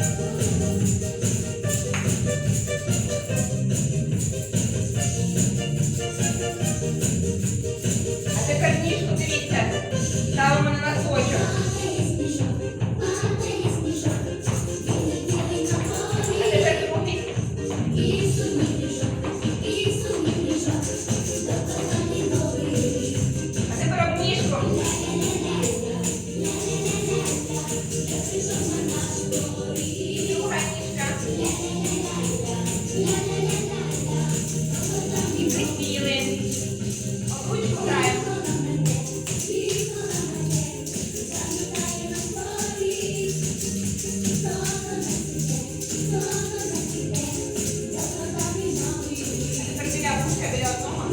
Música Takacak yapmış ya biraz ama.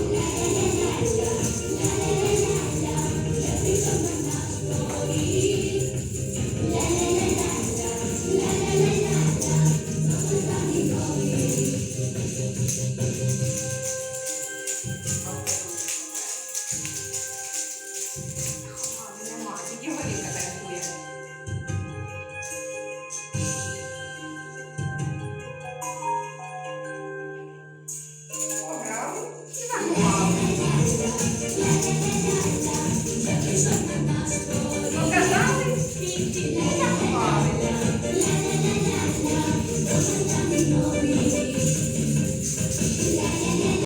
Jesus.